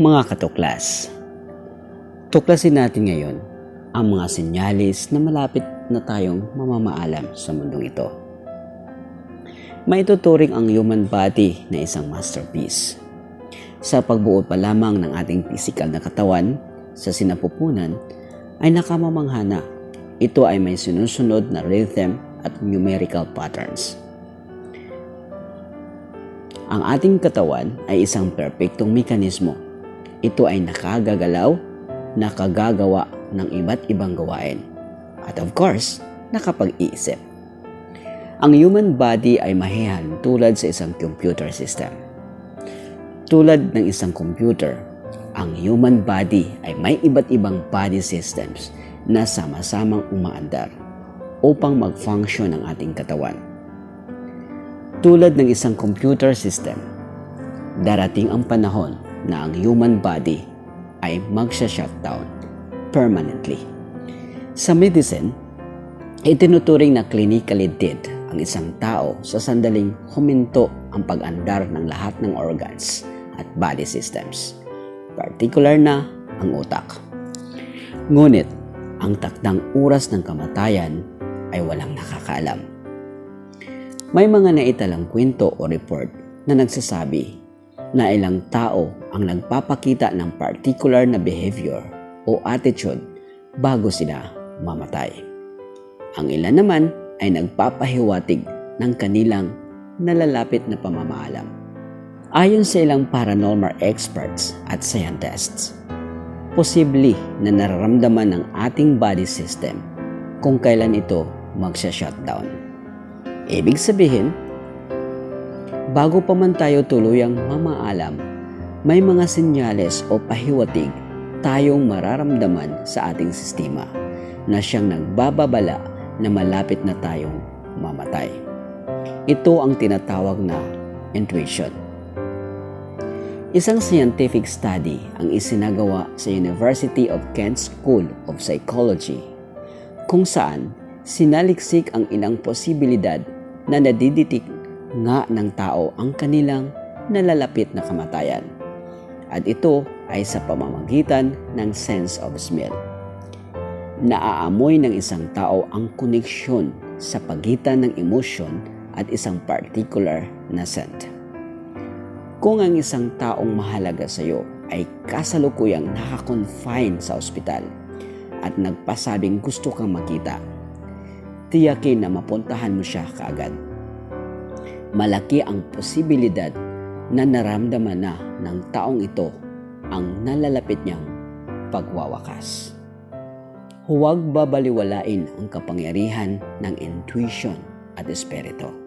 Mga katuklas, tuklasin natin ngayon ang mga sinyalis na malapit na tayong mamamaalam sa mundong ito. Maituturing ang human body na isang masterpiece. Sa pagbuo pa lamang ng ating pisikal na katawan sa sinapupunan ay nakamamangha na. Ito ay may sinusunod na rhythm at numerical patterns. Ang ating katawan ay isang perpektong mekanismo. Ito ay nakagagalaw, nakagagawa ng iba't ibang gawain. At of course, nakapag-iisip. Ang human body ay mahihan tulad sa isang computer system. Tulad ng isang computer, ang human body ay may iba't ibang body systems na sama-samang umaandar upang mag-function ang ating katawan. Tulad ng isang computer system, darating ang panahon na ang human body ay magsha-shutdown permanently. Sa medicine, itinuturing na clinically dead ang isang tao sa sandaling huminto ang pag-andar ng lahat ng organs at body systems, particular na ang utak. Ngunit, ang takdang oras ng kamatayan ay walang nakakaalam. May mga naitalang kwento o report na nagsasabi na ilang tao ang nagpapakita ng particular na behavior o attitude bago sila mamatay. Ang ilan naman ay nagpapahiwatig ng kanilang nalalapit na pamamaalam. Ayon sa ilang paranormal experts at scientists, posible na nararamdaman ng ating body system kung kailan ito magsha-shutdown. Ibig sabihin, bago pa man tayo tuluyang mamaalam, may mga senyales o pahiwatig tayong mararamdaman sa ating sistema na siyang nagbababala na malapit na tayong mamatay. Ito ang tinatawag na intuition. Isang scientific study ang isinagawa sa University of Kent School of Psychology kung saan sinaliksik ang ilang posibilidad na nadiditik nga ng tao ang kanilang nalalapit na kamatayan. At ito ay sa pamamagitan ng sense of smell. Naaamoy ng isang tao ang koneksyon sa pagitan ng emosyon at isang particular na scent. Kung ang isang taong mahalaga sa iyo ay kasalukuyang nakakonfine sa ospital at nagpasabing gusto kang makita, tiyakin na mapuntahan mo siya kaagad. Malaki ang posibilidad na naramdaman na ng taong ito ang nalalapit niyang pagwawakas. Huwag babaliwalain ang kapangyarihan ng intuition at espiritu.